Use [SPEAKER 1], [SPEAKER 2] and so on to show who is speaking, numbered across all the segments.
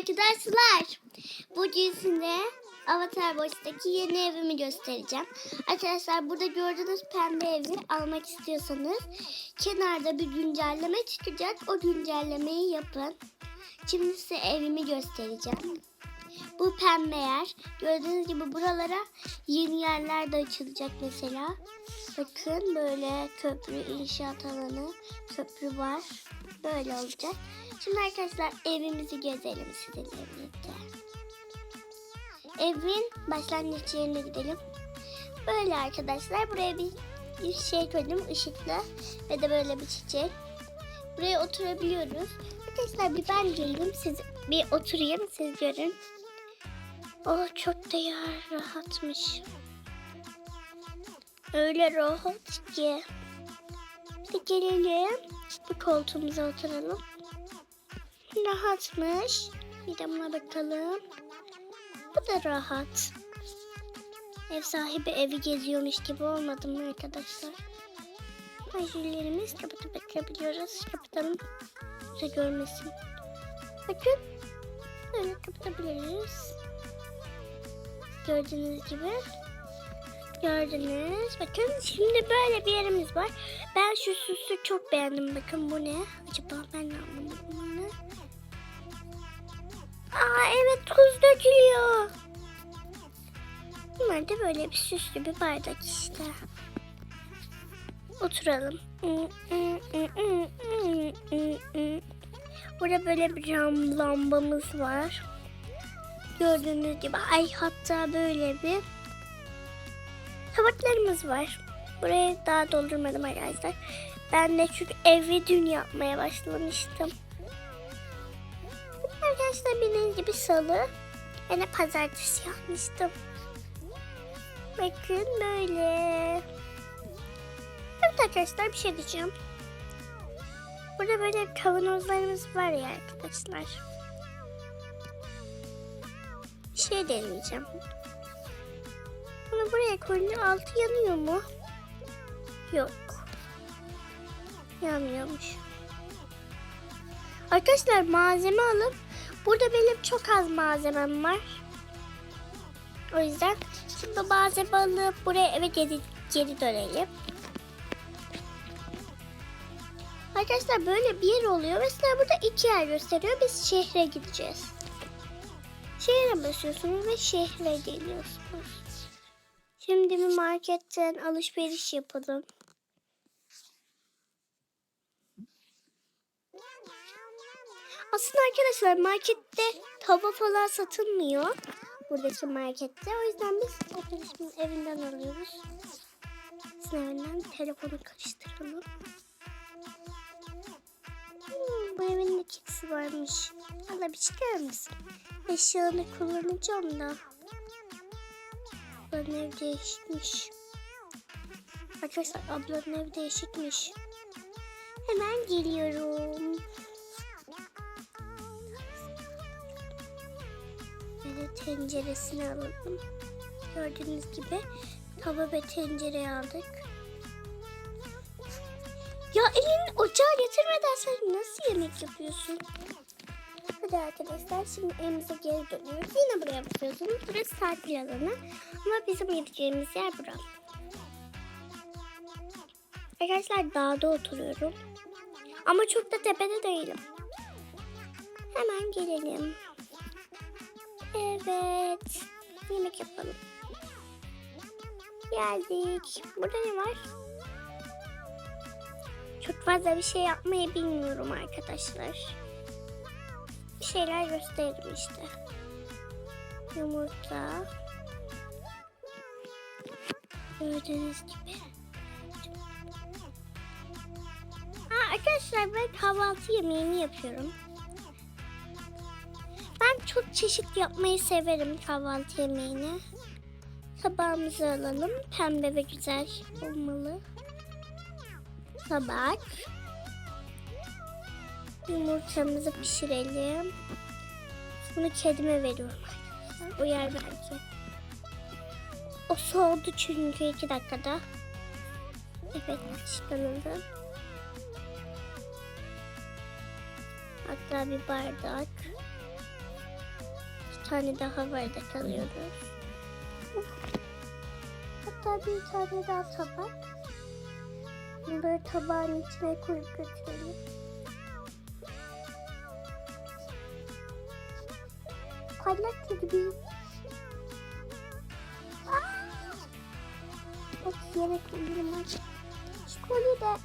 [SPEAKER 1] arkadaşlar. Bugün size Avatar Box'taki yeni evimi göstereceğim. Arkadaşlar burada gördüğünüz pembe evi almak istiyorsanız kenarda bir güncelleme çıkacak. O güncellemeyi yapın. Şimdi size evimi göstereceğim. Bu pembe yer. Gördüğünüz gibi buralara yeni yerler de açılacak mesela. Bakın böyle köprü inşaat alanı, köprü var. Böyle olacak. Şimdi arkadaşlar evimizi gezelim sizinle birlikte. Evin başlangıç yerine gidelim. Böyle arkadaşlar buraya bir, bir şey koydum ışıklı ve de böyle bir çiçek. Buraya oturabiliyoruz. Arkadaşlar bir ben geleyim siz bir oturayım siz görün. Oh çok da ya rahatmış. Öyle rahat ki. Bir gelelim. Bu koltuğumuza oturalım. Rahatmış. Bir de buna bakalım. Bu da rahat. Ev sahibi evi geziyormuş gibi olmadı mı arkadaşlar? Ajillerimiz kapatıp bakabiliyoruz. Kapatalım. Bize görmesin. Bakın. Böyle kapatabiliriz. Gördüğünüz gibi. Gördünüz. Bakın şimdi böyle bir yerimiz var. Ben şu süsü çok beğendim. Bakın bu ne? Acaba ben ne Aa evet tuz dökülüyor. Bunlar da böyle bir süslü bir bardak işte. Oturalım. Burada böyle bir cam lambamız var. Gördüğünüz gibi ay hatta böyle bir tabaklarımız var. Burayı daha doldurmadım arkadaşlar. Ben de çünkü evi dün yapmaya başlamıştım. Arkadaşlar bildiğiniz gibi salı. De pazartesi yapmıştım. Bakın böyle. Evet arkadaşlar bir şey diyeceğim. Burada böyle kavanozlarımız var ya arkadaşlar. Bir şey deneyeceğim. Bunu buraya koyunca altı yanıyor mu? Yok. Yanmıyormuş. Arkadaşlar malzeme alıp burada benim çok az malzemem var. O yüzden şimdi malzeme alıp buraya eve geri, geri dönelim. Arkadaşlar böyle bir yer oluyor. Mesela burada iki yer gösteriyor. Biz şehre gideceğiz. Şehre basıyorsunuz ve şehre geliyorsunuz. Şimdi bir marketten alışveriş yapalım. Aslında arkadaşlar markette tava falan satılmıyor. Buradaki markette. O yüzden biz arkadaşımın evinden alıyoruz. Sizin evinden telefonu karıştıralım. Hmm, bu evin de kedisi varmış. Bir çıkar mısın? Eşyalarını kullanacağım da. Ablanın ev değişikmiş. Arkadaşlar ablanın ev değişikmiş. Hemen geliyorum. Böyle tenceresini alalım. Gördüğünüz gibi tava ve tencereyi aldık. Ya elin ocağa getirmeden sen nasıl yemek yapıyorsun? Hadi arkadaşlar şimdi evimize geri dönüyoruz. Yine buraya bakıyorsunuz. Burası tatil alanı. Ama bizim gideceğimiz yer burası. Arkadaşlar dağda oturuyorum. Ama çok da tepede değilim. Hemen gelelim. Evet. Yemek yapalım. Geldik. Burada ne var? Çok fazla bir şey yapmayı bilmiyorum arkadaşlar. Bir şeyler gösteririm işte. Yumurta. Gördüğünüz gibi. Ha, arkadaşlar ben kahvaltı yemeğini yapıyorum. Çok çeşit yapmayı severim kahvaltı yemeğini. Tabağımızı alalım. Pembe ve güzel olmalı. Tabak. Yumurtamızı pişirelim. Bunu kedime veriyorum yer belki. O soğudu çünkü iki dakikada. Evet haşlanıldı. Hatta bir bardak. Tane daha var da kalıyoruz. Hatta bir tane daha tabak. Böyle tabağın içine koyup götürelim. Parlak gibi. Bak yere koyuyorum kolyeyi de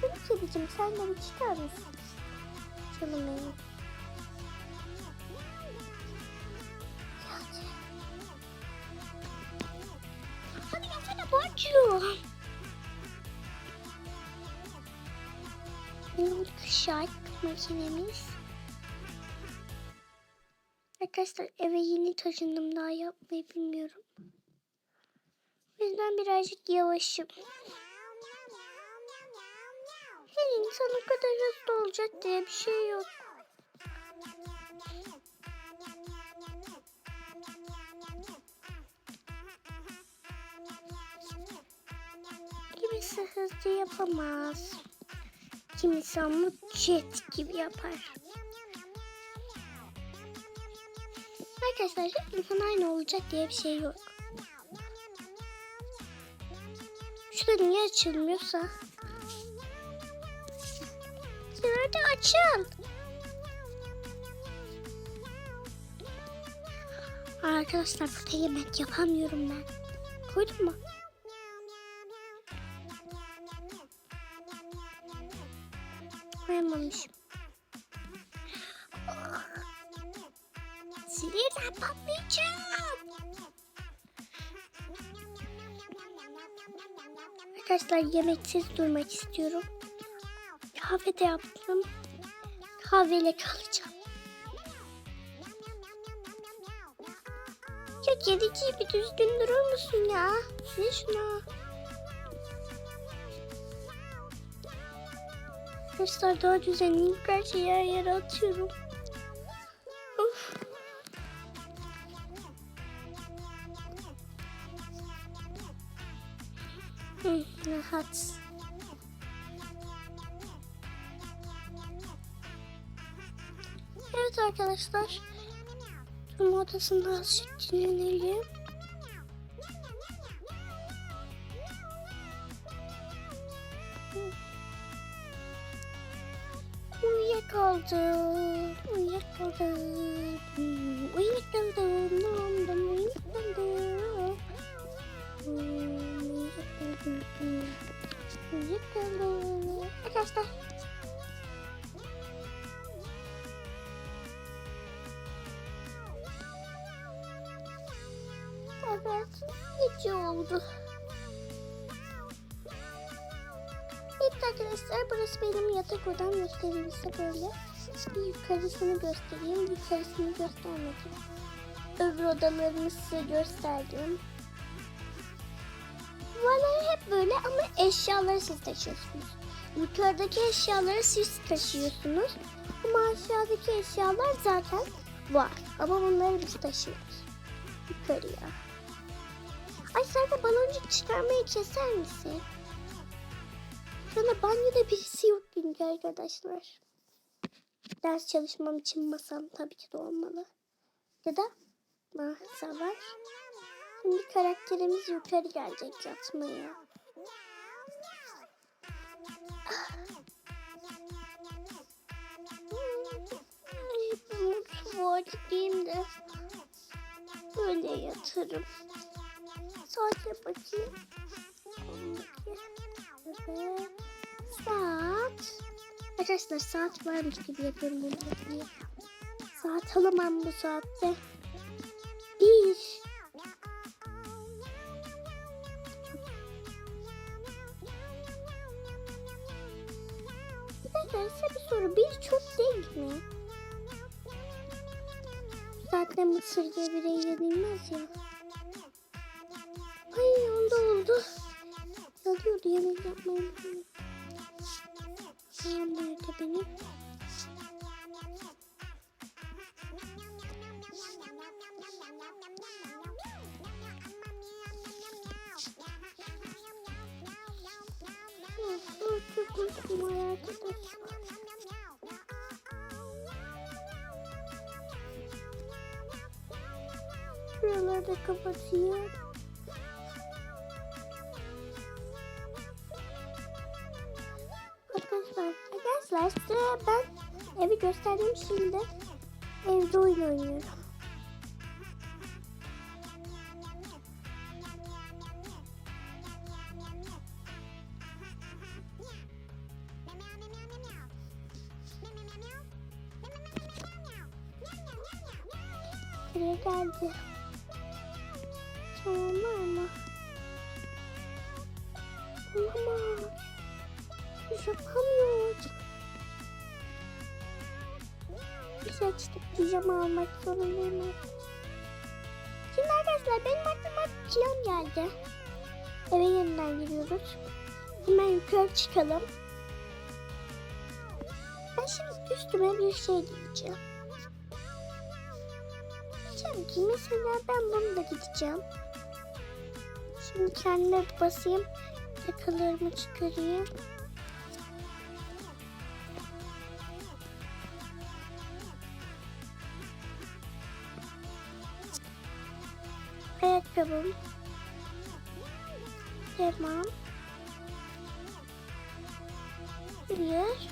[SPEAKER 1] seni kedicim sen de bir çıkar mısın? Canım benim. Benim kuşak makinemiz. Arkadaşlar eve yeni taşındım daha yapmayı bilmiyorum. O yüzden birazcık yavaşım. Her insan o kadar hızlı olacak diye bir şey yok. Kimisi hızlı yapamaz. Kimisi ama jet gibi yapar. Arkadaşlar insan aynı olacak diye bir şey yok. Şurada niye açılmıyorsa? Şurada açıl. Arkadaşlar burada yemek yapamıyorum ben. Koydun mu? Koyamamışım. Sinirden patlayacağım. Arkadaşlar yemeksiz durmak istiyorum. Kahve de yaptım. Kahveyle kalacağım. Ya kedici bir düzgün durur musun ya? Ne şuna? Arkadaşlar daha düzenli her şeyi yer yere atıyorum. Of. Hı, rahat. Evet arkadaşlar. Durum odasında azıcık dinlenelim. Uyuyakaldım. Uyuyakaldım. Uyuyakaldım. Uyuyakaldım. Uyuyakaldım. Uyuyakaldım. Uyuyakaldım. Arkadaşlar. Evet. Gece oldu. Burası benim yatak odam gösterilirse böyle. Bir yukarısını göstereyim. Yukarısını göstermedim. Öbür odalarımı size gösterdim. Duvarları hep böyle ama eşyaları siz taşıyorsunuz. Yukarıdaki eşyaları siz taşıyorsunuz. Ama aşağıdaki eşyalar zaten var. Ama bunları biz taşıyoruz. Yukarıya. Ay sen de baloncuk çıkarmayı keser misin? Şu banyoda birisi yok çünkü arkadaşlar. Ders çalışmam için masam tabii ki de olmalı. Ya da masa var. Şimdi karakterimiz yukarı gelecek yatmaya. Mutfağa gideyim de böyle yatarım. Saate bakayım. Saat. Arkadaşlar saat varmış gibi yapıyorum bunu diye. Saat alamam bu saatte. Bir. Arkadaşlar bir soru. Bir çok değil mi? Saatte mısır gevreği yenilmez ya. Yalıyordu yemek yapmayı unuttum. Tamam nerede benim? Çok uykum arkadaşlar. Bunları da kapatayım. Gösterdim şimdi. Evde oyun oynuyorum. Buraya geldi. Tamam mı? Olamaz. Yapamıyor. Açtık pijama almak zorundayım. Şimdi arkadaşlar benim aklıma plan geldi. Eve yeniden giriyoruz. Hemen yukarı çıkalım. Ben şimdi üstüme bir şey giyeceğim. Diyeceğim ki mesela ben bunu da gideceğim. Şimdi kendime basayım. Yakalarımı çıkarayım. Ayakkabım. Tamam. Bir.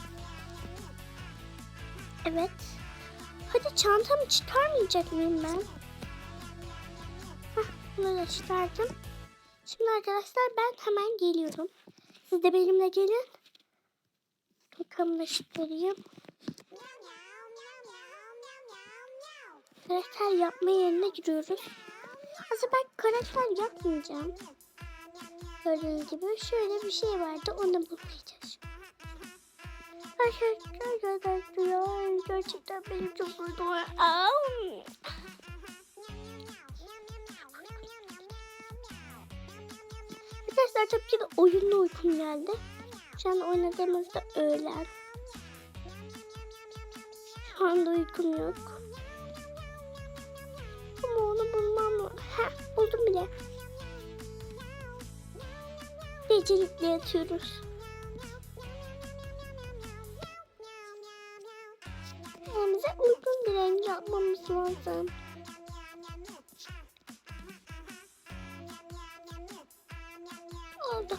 [SPEAKER 1] Evet. Hadi çantamı çıkarmayacak mıyım ben? Hah, bunu da çıkardım. Şimdi arkadaşlar ben hemen geliyorum. Siz de benimle gelin. Tokamı da çıkarayım. Karakter yapma yerine giriyoruz. Aslında ben karakter yapmayacağım. Gördüğünüz gibi şöyle bir şey vardı. Onu bulmayacağız. Arkadaşlar arkadaşlar gerçekten benim çok. Au! Arkadaşlar ki de oyunla uykum geldi. Şu an oynadığımızda öğlen. Şu anda uykum yok. Heh, buldum bile. Gecelikle yatıyoruz. Kendimize uygun bir renk yapmamız lazım. Oldu.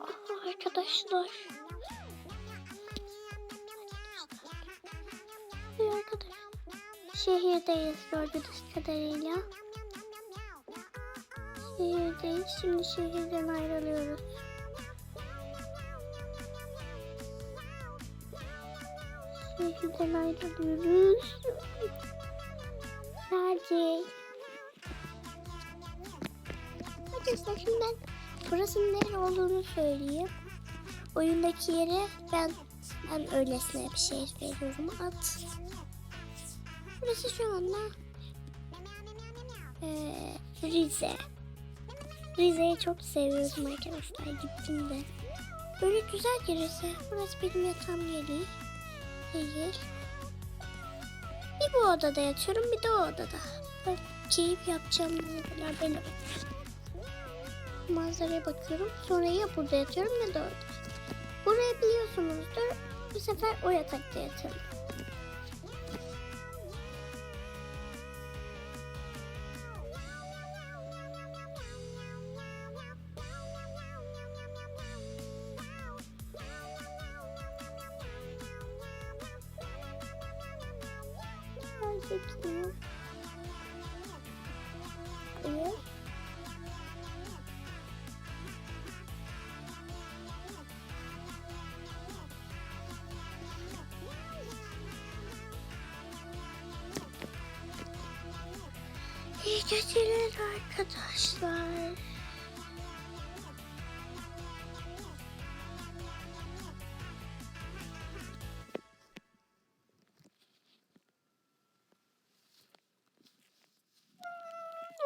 [SPEAKER 1] Ah, Arkadaşlar. Şehirdeyiz gördüğünüz kadarıyla. Şehirdeyiz. Şimdi şehirden ayrılıyoruz. Şehirden ayrılıyoruz. Nerede? Arkadaşlar şimdi ben burasının nere olduğunu söyleyeyim. Oyundaki yere ben ben öylesine bir şey veriyorum. At. Burası şu anda eee, Rize. Rize'yi çok seviyorum arkadaşlar. Gittim de. Böyle güzel bir Rize. Burası benim yatağım yeri. Değil. Bir bu odada yatıyorum bir de o odada. Ben keyif yapacağım kadar benim. Manzaraya bakıyorum. Sonra ya burada yatıyorum ya da orada. Burayı biliyorsunuzdur. Bu sefer o yatakta yatıyorum. Geceler arkadaşlar.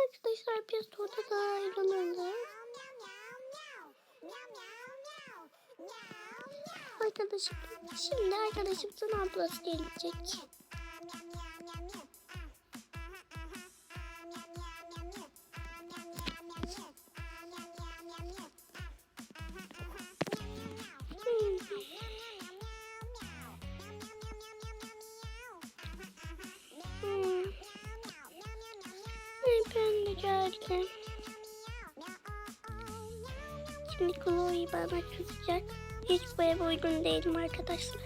[SPEAKER 1] Arkadaşlar biz orada da ayrılırız. Arkadaşım, şimdi arkadaşımızın ablası gelecek. Geldim. Şimdi Chloe bana kızacak. Hiç bu eve uygun değilim arkadaşlar.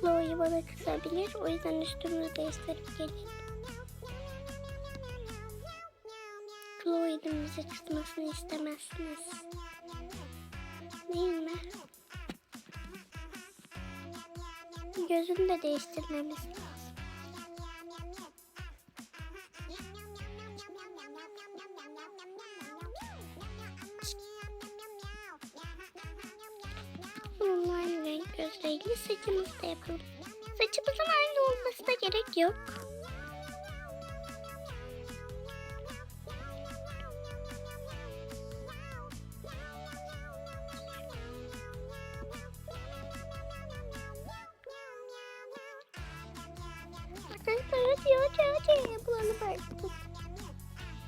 [SPEAKER 1] Chloe bana kızabilir. O yüzden üstümü değiştirip geleyim. Chloe'nin bize kızmasını istemezsiniz. Değil mi? Gözünü de değiştirmemiz lazım. Gözleriyle saçımızı da yapalım. Saçımızın aynı olması da gerek yok.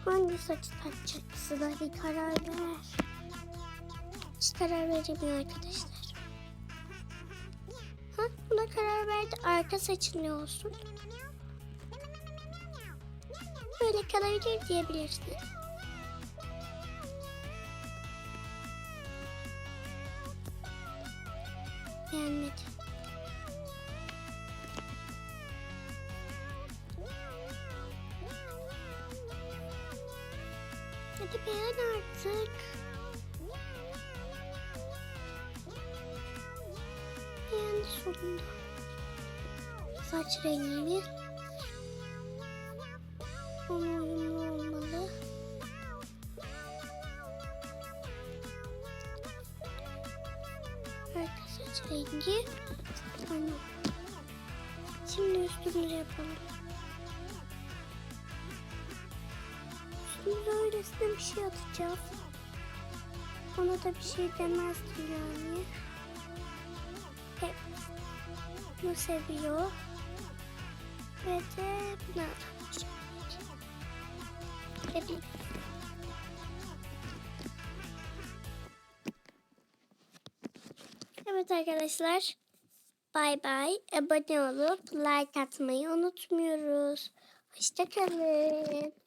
[SPEAKER 1] Hangi saçı takacaksın hadi karar ver. Hiç karar veremiyor arkadaşlar. Arka saçın olsun? Böyle kalabilir diyebilirsin. Beğenmedi. Hadi beğen artık. Beğendi sonunda. Saç rengini. Ona uyumlu olmalı. Arka saç rengi. Tamam. Şimdi üstümüzü yapalım. Üstümüze öylesine bir şey atacağım. Ona da bir şey demezdim yani. Hep bunu seviyor. Evet arkadaşlar. Bay bay. Abone olup like atmayı unutmuyoruz. Hoşçakalın.